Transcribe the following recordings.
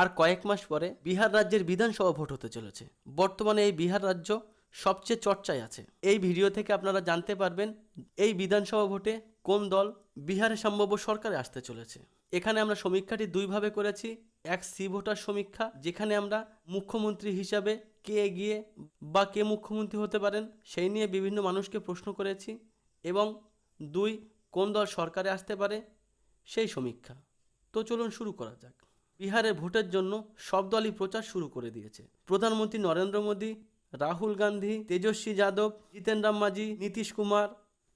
আর কয়েক মাস পরে বিহার রাজ্যের বিধানসভা ভোট হতে চলেছে। বর্তমানে এই বিহার রাজ্য সবচেয়ে চর্চায় আছে। এই ভিডিও থেকে আপনারা জানতে পারবেন এই বিধানসভা ভোটে কোন দল বিহারে সম্ভাব্য সরকারে আসতে চলেছে। এখানে আমরা সমীক্ষাটি দুইভাবে করেছি। এক সি ভোটার সমীক্ষা, যেখানে আমরা মুখ্যমন্ত্রী হিসাবে কে এগিয়ে বা কে মুখ্যমন্ত্রী হতে পারেন সেই নিয়ে বিভিন্ন মানুষকে প্রশ্ন করেছি এবং দুই কোন দল সরকারে আসতে পারে সেই সমীক্ষা। তো চলুন শুরু করা যাক। বিহারে ভোটের জন্য সব দলই প্রচার শুরু করে দিয়েছে। প্রধানমন্ত্রী নরেন্দ্র মোদী, রাহুল গান্ধী, তেজস্বী যাদব জিতেন রাম মাঝি নীতিশ কুমার,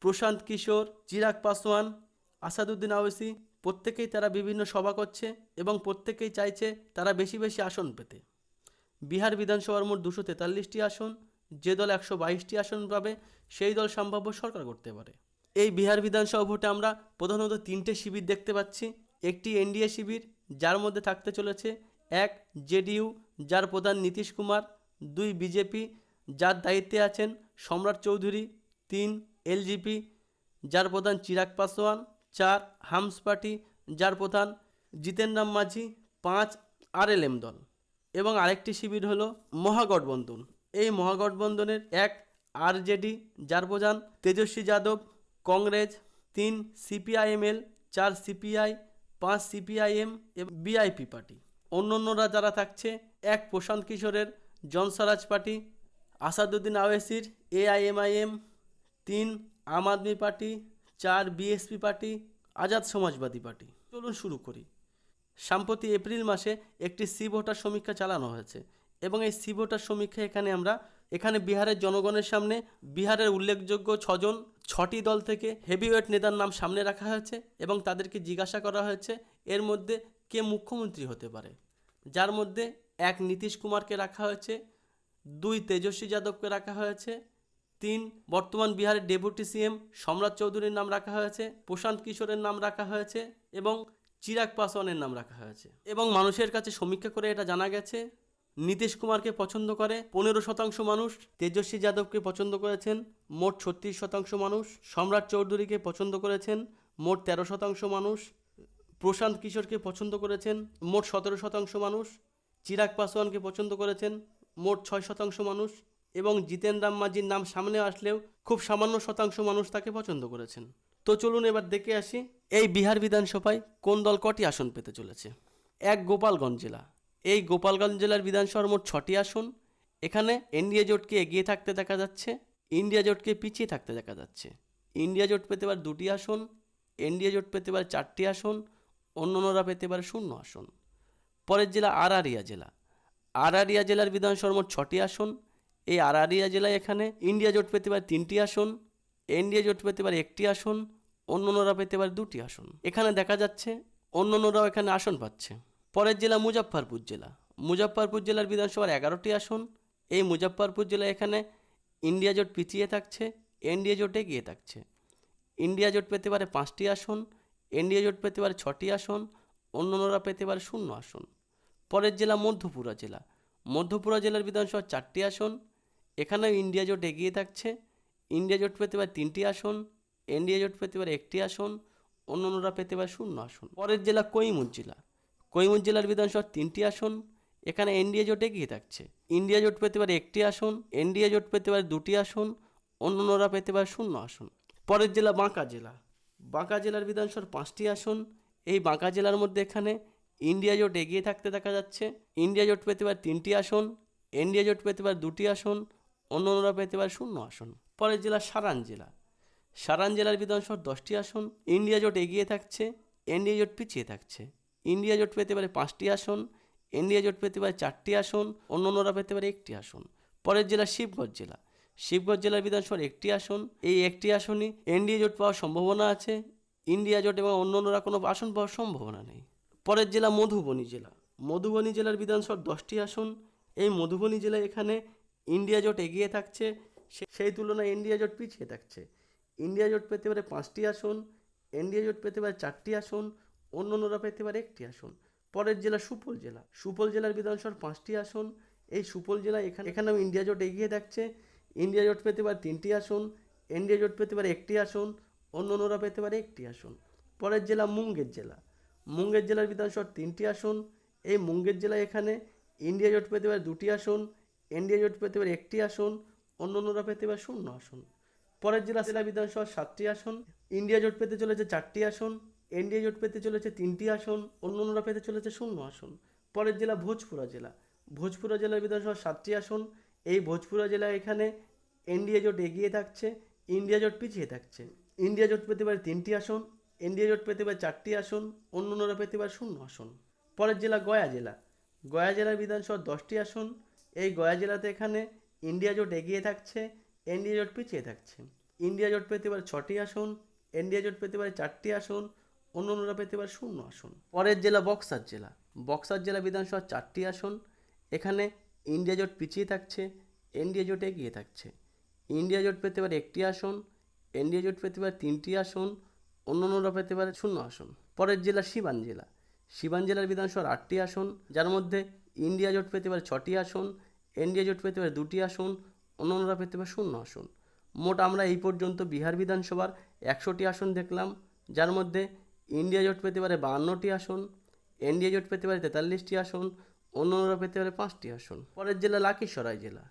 প্রশান্ত কিশোর, চিরাগ পাসওয়ান, আসাদুদ্দিন আওয়েসি, প্রত্যেকেই তারা বিভিন্ন সভা করছে এবং প্রত্যেকেই চাইছে তারা বেশি বেশি আসন পেতে। বিহার বিধানসভার মোট দুশো তেতাল্লিশটি আসন, যে দল একশো বাইশটি আসন পাবে, সেই দল সম্ভাব্য সরকার করতে পারে। এই বিহার বিধানসভা ভোটে আমরা প্রধানত তিনটে শিবির দেখতে পাচ্ছি, একটি এনডিএ শিবির যার মধ্যে থাকতে চলেছে এক জেডিইউ, যার প্রধান নীতিশ কুমার, দুই বিজেপি, যার দায়িত্বে আছেন সম্রাট চৌধুরী, তিন এলজিপি, যার প্রধান চিরাগ পাসওয়ান চার হামস পার্টি, যার প্রধান জিতেন রাম মাঝি, পাঁচ আরএলএম দল। এবং আরেকটি শিবির হলো মহাগঠবন্ধন। এই মহাগঠবন্ধনের এক আরজেডি, যার প্রধান তেজস্বী যাদব, কংগ্রেস, তিন সিপিআইএমএল, চার সিপিআই পাঁচ সিপিআইএম এবং বিআইপি পার্টি। অন্য অন্যরা যারা থাকছে, এক প্রশান্ত কিশোরের জনস্বরাজ পার্টি, আসাদুদ্দিন আওয়েসির, এআইএমআইএম, তিন আম আদমি পার্টি, চার BSP party, Azad Samajwadi party. চলুন শুরু করি। সাম্প্রতি এপ্রিল মাসে একটি সি ভোটার সমীক্ষা চালানো হয়েছে এবং এই সি ভোটার সমীক্ষা এখানে আমরা এখানে বিহারের জনগণের সামনে বিহারের উল্লেখযোগ্য ছজন, ছটি দল থেকে হেভিওয়েট নেতার নাম সামনে রাখা হয়েছে এবং তাদেরকে জিজ্ঞাসা করা হয়েছে এর মধ্যে কে মুখ্যমন্ত্রী হতে পারে। যার মধ্যে এক নীতিশ কুমারকে রাখা হয়েছে, দুই তেজস্বী যাদবকে রাখা হয়েছে, তিন বর্তমান বিহারের ডেপুটি সিএম সম্রাট চৌধুরীর নাম রাখা হয়েছে, প্রশান্ত কিশোরের নাম রাখা হয়েছে এবং চিরাগ পাসওয়ানের নাম রাখা হয়েছে। এবং মানুষের কাছে সমীক্ষা করে এটা জানা গেছে নীতিশ কুমারকে পছন্দ করে। পনেরো শতাংশ মানুষ তেজস্বী যাদবকে পছন্দ করেছেন। মোট ছত্রিশ শতাংশ মানুষ সম্রাট চৌধুরীকে পছন্দ করেছেন। মোট তেরো শতাংশ মানুষ প্রশান্ত কিশোরকে পছন্দ করেছেন। মোট সতেরো শতাংশ মানুষ চিরাগ পাসওয়ানকে পছন্দ করেছেন। মোট ছয় শতাংশ মানুষ এবং জিতেন রাম মাঝির নাম সামনে আসলেও খুব সামান্য শতাংশ মানুষ তাকে পছন্দ করেছেন। তো চলুন এবার দেখে আসি, এই বিহার বিধানসভায় কোন দল কটি আসন পেতে চলেছে? এক গোপালগঞ্জ জেলা এই গোপালগঞ্জ জেলার বিধানসভার মোট ছটি আসন। এখানে এনডিএ জোটকে এগিয়ে থাকতে দেখা যাচ্ছে, ইন্ডিয়া জোটকে পিছিয়ে থাকতে দেখা যাচ্ছে। ইন্ডিয়া জোট পেতে পারে দুটি আসন, এনডিএ জোট পেতে পারে চারটি আসন অন্যান্যরা পেতে পারে শূন্য আসন। পরের জেলা আরারিয়া জেলা। আরারিয়া জেলার বিধানসভার মোট ছটি আসন। এই আরারিয়া জেলায় এখানে ইন্ডিয়া জোট পেতে পারে তিনটি আসন, এনডিএ জোট পেতে পারে একটি আসন অন্যান্যরা পেতে পারে দুটি আসন। এখানে দেখা যাচ্ছে অন্যান্যরাও এখানে আসন পাচ্ছে। পরের জেলা মুজফ্ফরপুর জেলা। মুজফ্ফরপুর জেলার বিধানসভার এগারোটি আসন। এই মুজফ্ফরপুর জেলা এখানে ইন্ডিয়া জোট পিছিয়ে থাকছে, এনডিএ জোটে এগিয়ে থাকছে। ইন্ডিয়া জোট পেতে পারে পাঁচটি আসন, এনডিএ জোট পেতে পারে ছটি আসন, অন্যান্যরা পেতে পারে শূন্য আসন। পরের জেলা মধ্যপুরা জেলা। মধ্যপুরা জেলার বিধানসভার চারটি আসন, এখানেও ইন্ডিয়া জোট এগিয়ে থাকছে। ইন্ডিয়া জোট পেতে পারে তিনটি আসন, এনডিএ জোট পেতে পারে একটি আসন, অন্যান্যরা পেতে পারে শূন্য আসন। পরের জেলা কৈমুর জেলা। কৈমুর জেলার বিধানসভার তিনটি আসন, এখানে এনডিএ জোট এগিয়ে থাকছে। ইন্ডিয়া জোট পেতে পারে একটি আসন, এনডিএ জোট পেতে পারে দুটি আসন অন্যান্যরা পেতে পারে শূন্য আসন। পরের জেলা বাঁকা জেলা। বাঁকা জেলার বিধানসভার পাঁচটি আসন, এই বাঁকা জেলার মধ্যে এখানে ইন্ডিয়া জোট এগিয়ে থাকতে দেখা যাচ্ছে। ইন্ডিয়া জোট পেতে পারে তিনটি আসন, এনডিএ জোট পেতে পারে দুটি আসন অন্যান্যরা পেতে পারে শূন্য আসন। পরের জেলা সারান জেলা। সারান জেলার বিধানসভার দশটি আসন, ইন্ডিয়া জোট এগিয়ে থাকছে, এনডিএ জোট পিছিয়ে থাকছে। ইন্ডিয়া জোট পেতে পারে পাঁচটি আসন, এনডিএ জোট পেতে পারে চারটি আসন অন্য অন্যরা পেতে পারে একটি আসন। পরের জেলা শিবগঞ্জ জেলা। শিবগঞ্জ জেলার বিধানসভার একটি আসন, এই একটি আসনই এনডিএ জোট পাওয়ার সম্ভাবনা আছে। ইন্ডিয়া জোট এবং অন্যান্যরা কোনো আসন পাওয়ার সম্ভাবনা নেই। পরের জেলা মধুবনী জেলা। মধুবনী জেলার বিধানসভার দশটি আসন, এই মধুবনী জেলায় এখানে ইন্ডিয়া জোট এগিয়ে থাকছে সেই তুলনায় ইন্ডিয়া জোট পিছিয়ে থাকছে। ইন্ডিয়া জোট পেতে পারে পাঁচটি আসন, এনডিএ জোট পেতে পারে চারটি আসন অন্যান্যরা পেতে পারে একটি আসন। পরের জেলা সুপল জেলা। সুপল জেলার বিধানসভার পাঁচটি আসন। এই সুপল জেলা এখানে এখানেও ইন্ডিয়া জোট এগিয়ে থাকছে। ইন্ডিয়া জোট পেতে পারে তিনটি আসন, এনডিএ জোট পেতে পারে একটি আসন, অন্যান্যরা পেতে পারে একটি আসন। পরের জেলা মুঙ্গের জেলা। মুঙ্গের জেলার বিধানসভার তিনটি আসন। এই মুঙ্গের জেলা এখানে ইন্ডিয়া জোট পেতে পারে দুটি আসন, এনডিএ জোট পেতে পারে একটি আসন অন্য অন্যরা পেতে পারে শূন্য আসন। পরের জেলা জেলা বিধানসভার সাতটি আসন। ইন্ডিয়া জোট পেতে চলেছে চারটি আসন। এনডিএ জোট পেতে চলেছে তিনটি আসন অন্য অন্যরা পেতে চলেছে শূন্য আসন। পরের জেলা ভোজপুরা জেলা। ভোজপুরা জেলার বিধানসভার সাতটি আসন। এই ভোজপুরা জেলা এখানে এনডিএ জোট এগিয়ে থাকছে ইন্ডিয়া জোট পিছিয়ে থাকছে। ইন্ডিয়া জোট পেতে পারে তিনটি আসন এনডিএ জোট পেতে পারে চারটি আসন অন্য অন্যরা পেতে পারে শূন্য আসন। পরের জেলা গয়া জেলা। গয়া জেলার বিধানসভার দশটি আসন। এই গয়া জেলাতে এখানে ইন্ডিয়া জোট এগিয়ে থাকছে এনডিএ জোট পিছিয়ে থাকছে। ইন্ডিয়া জোট পেতে পারে ছটি আসন এনডিএ জোট পেতে পারে চারটি আসন অন্য অন্যরা পেতে পারে শূন্য আসন। পরের জেলা বক্সার জেলা। বক্সার জেলা বিধানসভার চারটি আসন। এখানে ইন্ডিয়া জোট পিছিয়ে থাকছে, এনডিএ জোট এগিয়ে থাকছে। ইন্ডিয়া জোট পেতে পারে একটি আসন, এনডিএ জোট পেতে পারে তিনটি আসন অন্য অন্যরা পেতে পারে শূন্য আসন। পরের জেলা সিবান জেলা। সিবান জেলার বিধানসভার আটটি আসন, যার মধ্যে ইন্ডিয়া জোট পেতে পারে ছটি আসন, এনডিএ জোট পেতে পারে দুটি আসন অন্য অন্যরা পেতে পারে শূন্য আসন। মোট আমরা এই পর্যন্ত বিহার বিধানসভার একশোটি আসন দেখলাম, যার মধ্যে ইন্ডিয়া জোট পেতে পারে বাহান্নটি আসন এনডিএ জোট পেতে পারে তেতাল্লিশটি আসন অন্য অন্যরা পেতে পারে পাঁচটি আসন। পরের জেলা লাকিসরাই জেলা।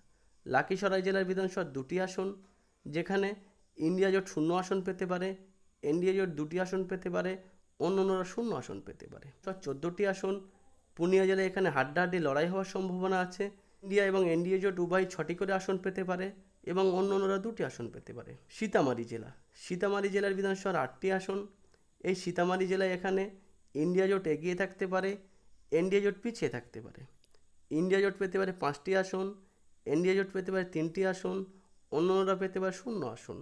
লাকিসরাই জেলার বিধানসভার দুটি আসন, যেখানে ইন্ডিয়া জোট শূন্য আসন পেতে পারে এনডিএ জোট দুটি আসন পেতে পারে অন্য অন্যরা শূন্য আসন পেতে পারে। চোদ্দোটি আসন পুনিয়া জেলায় এখানে হাড্ডাহাড্ডি লড়াই হওয়ার সম্ভাবনা আছে। ইন্ডিয়া এবং এনডিএ জোট উভয় ছটি করে আসন পেতে পারে এবং অন্য অন্যরা দুটি আসন পেতে পারে। সীতামারি জেলা। সীতামারি জেলার বিধানসভার আটটি আসন এই সীতামারি জেলায় এখানে ইন্ডিয়া জোট এগিয়ে থাকতে পারে এনডিএ জোট পিছিয়ে থাকতে পারে। ইন্ডিয়া জোট পেতে পারে পাঁচটি আসন এনডিএ জোট পেতে পারে তিনটি আসন, অন্যরা পেতে পারে শূন্য আসন।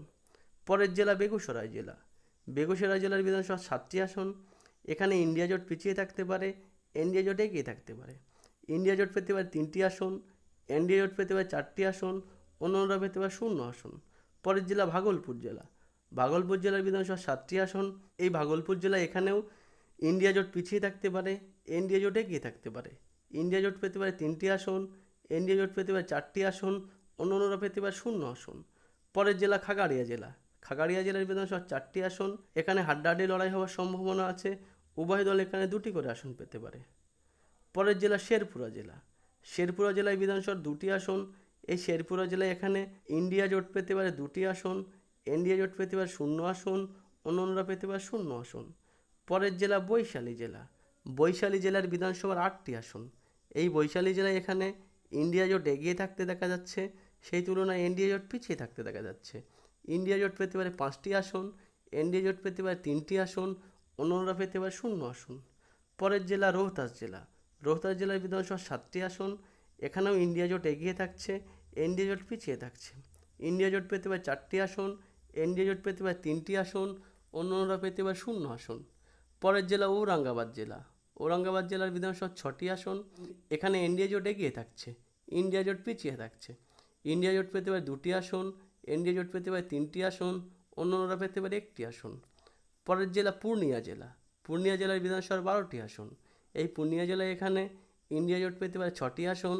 পরের জেলা বেগুসরাই জেলা। বেগুসরাই জেলার বিধানসভা সাতটি আসন, এখানে ইন্ডিয়া জোট পিছিয়ে থাকতে পারে এনডিএ জোট এগিয়ে থাকতে পারে। ইন্ডিয়া জোট পেতে পারে তিনটি আসন এনডিএ জোট পেতে পারে চারটি আসন, অন্যরা পেতে পারে শূন্য আসন। পরের জেলা ভাগলপুর জেলা। ভাগলপুর জেলার বিধানসভা সাতটি আসন। এই ভাগলপুর জেলা এখানেও ইন্ডিয়া জোট পিছিয়ে থাকতে পারে এনডিএ জোট এগিয়ে থাকতে পারে। ইন্ডিয়া জোট পেতে পারে তিনটি আসন এনডিএ জোট পেতে পারে চারটি আসন অন্য অন্যরা পেতে পারে শূন্য আসন। পরের জেলা খাগাড়িয়া জেলা। খাগাড়িয়া জেলার বিধানসভার চারটি আসন, এখানে হাড্ডাহাড্ডি লড়াই হওয়ার সম্ভাবনা আছে, উভয় দল এখানে দুটি করে আসন পেতে পারে। পরের জেলা শেরপুরা জেলা। শেরপুরা জেলায় বিধানসভার দুটি আসন, এই শেরপুরা জেলায় এখানে ইন্ডিয়া জোট পেতে পারে দুটি আসন এনডিএ জোট পেতে পারে শূন্য আসন অন্য অন্যরা পেতে পারে শূন্য আসন। পরের জেলা বৈশালী জেলা। বৈশালী জেলার বিধানসভার আটটি আসন। এই বৈশালী জেলায় এখানে ইন্ডিয়া জোট এগিয়ে থাকতে দেখা যাচ্ছে, সেই তুলনায় এনডিএ জোট পিছিয়ে থাকতে দেখা যাচ্ছে। ইন্ডিয়া জোট পেতে পারে পাঁচটি আসন, এনডিএ জোট পেতে পারে তিনটি আসন, অন্যরা পেতে পারে শূন্য আসন। পরের জেলা রোহতাস জেলা। রোহতাস জেলার বিধানসভার সাতটি আসন, এখানেও ইন্ডিয়া জোট এগিয়ে থাকছে, এনডিএ জোট পিছিয়ে থাকছে। ইন্ডিয়া জোট পেতে পারে চারটি আসন এনডিএ জোট পেতে পারে তিনটি আসন, অন্যরা পেতে পারে শূন্য আসন। পরের জেলা ঔরঙ্গাবাদ জেলা। ঔরঙ্গাবাদ জেলার বিধানসভার ছটি আসন, এখানে এনডিএ জোট এগিয়ে থাকছে, ইন্ডিয়া জোট পিছিয়ে থাকছে। ইন্ডিয়া জোট পেতে পারে দুটি আসন, এনডিএ জোট পেতে পারে তিনটি আসন, অন্যরা পেতে পারে একটি আসন। পরের জেলা পূর্ণিয়া জেলা। পূর্ণিয়া জেলার বিধানসভার বারোটি আসন। এই পূর্ণিয়া জেলায় এখানে ইন্ডিয়া জোট পেতে পারে ছটি আসন,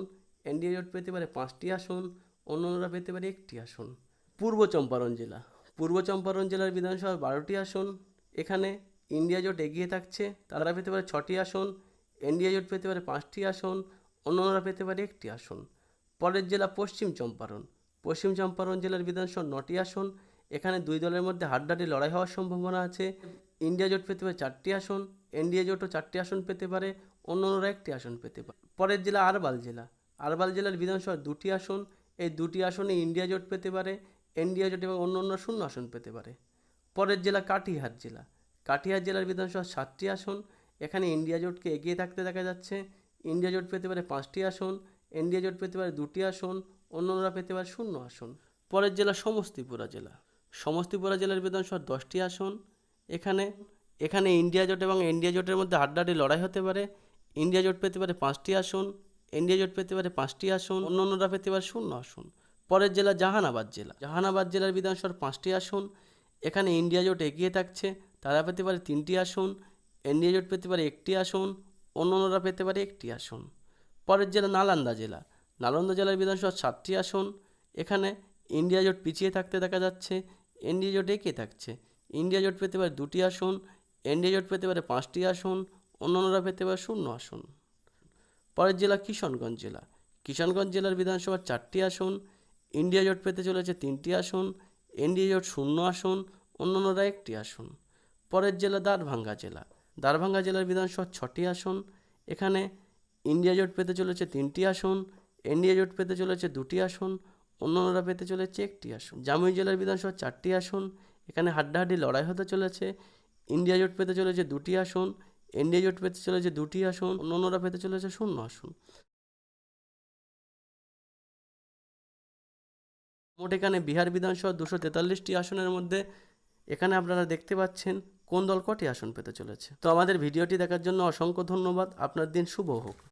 এনডিএ জোট পেতে পারে পাঁচটি আসন, অন্যরা পেতে পারে একটি আসন। পূর্ব চম্পারণ জেলা। পূর্ব চম্পারণ জেলার বিধানসভার বারোটি আসন, এখানে ইন্ডিয়া জোট এগিয়ে থাকছে, তারা পেতে পারে ছটি আসন, এনডিএ জোট পেতে পারে পাঁচটি আসন, অন্যরা পেতে পারে একটি আসন। পরের জেলা পশ্চিম চম্পারণ। পশ্চিম চম্পারণ জেলার বিধানসভার নটি আসন, এখানে দুই দলের মধ্যে হাড্ডাহাড্ডি লড়াই হওয়ার সম্ভাবনা আছে। ইন্ডিয়া জোট পেতে পারে চারটি আসন, এনডিএ জোটও চারটি আসন পেতে পারে অন্য অন্যরা একটি আসন পেতে পারে। পরের জেলা আরবাল জেলা। আরবাল জেলার বিধানসভার দুটি আসন, এই দুটি আসনে ইন্ডিয়া জোট পেতে পারে এনডিএ জোট এবং অন্য অন্য শূন্য আসন পেতে পারে। পরের জেলা কাটিহার জেলা। কাটিহার জেলার বিধানসভার সাতটি আসন। এখানে ইন্ডিয়া জোটকে এগিয়ে থাকতে দেখা যাচ্ছে। ইন্ডিয়া জোট পেতে পারে পাঁচটি আসন, এনডিএ জোট পেতে পারে দুটি আসন, অন্যরা পেতে পারে শূন্য আসন। পরের জেলা সমস্তিপুরা জেলা। সমস্তিপুরা জেলার বিধানসভার দশটি আসন। এখানে এখানে ইন্ডিয়া জোট এবং ইন্ডিয়া জোটের মধ্যে হাড্ডাহাড্ডি লড়াই হতে পারে। ইন্ডিয়া জোট পেতে পারে পাঁচটি আসন ইন্ডিয়া জোট পেতে পারে পাঁচটি আসন অন্য অন্যরা পেতে পারে শূন্য আসন। পরের জেলা জাহানাবাদ জেলা। জাহানাবাদ জেলার বিধানসভার পাঁচটি আসন, এখানে ইন্ডিয়া জোট এগিয়ে থাকছে, তারা পেতে পারে তিনটি আসন এনডিএ জোট পেতে পারে একটি আসন অন্য অন্যরা পেতে পারে একটি আসন। পরের জেলা নালান্দা জেলা। নালন্দা জেলার বিধানসভার সাতটি আসন, এখানে ইন্ডিয়া জোট পিছিয়ে থাকতে দেখা যাচ্ছে এনডিএ জোট এগিয়ে থাকছে। ইন্ডিয়া জোট পেতে পারে দুটি আসন এনডিএ জোট পেতে পারে পাঁচটি আসন অন্য অন্যরা পেতে পারে শূন্য আসন। পরের জেলা কিশনগঞ্জ জেলা। কিশনগঞ্জ জেলার বিধানসভার চারটি আসন ইন্ডিয়া জোট পেতে চলেছে তিনটি আসন, এনডিএ জোট শূন্য আসন, অন্যান্যরা একটি আসন। পরের জেলা দারভাঙ্গা জেলা। দারভাঙ্গা জেলার বিধানসভার ছটি আসন, এখানে ইন্ডিয়া জোট পেতে চলেছে তিনটি আসন, এনডিএ জোট পেতে চলেছে দুটি আসন, অন্যান্যরা পেতে চলেছে একটি আসন। জামুই জেলার বিধানসভার চারটি আসন, এখানে হাড্ডাহাড্ডি লড়াই হতে চলেছে, ইন্ডিয়া জোট পেতে চলেছে দুটি আসন, এনডিএ জোট পেতে চলেছে দুটি আসন, অন্যান্যরা পেতে চলেছে শূন্য আসন। মোট এখানে বিহার বিধানসভা দুশো তেতাল্লিশটি আসনের মধ্যে এখানে আপনারা দেখতে পাচ্ছেন কোন দল কটি আসন পেতে চলেছে। তো আমাদের ভিডিওটি দেখার জন্য অসংখ্য ধন্যবাদ। আপনার দিন শুভ হোক।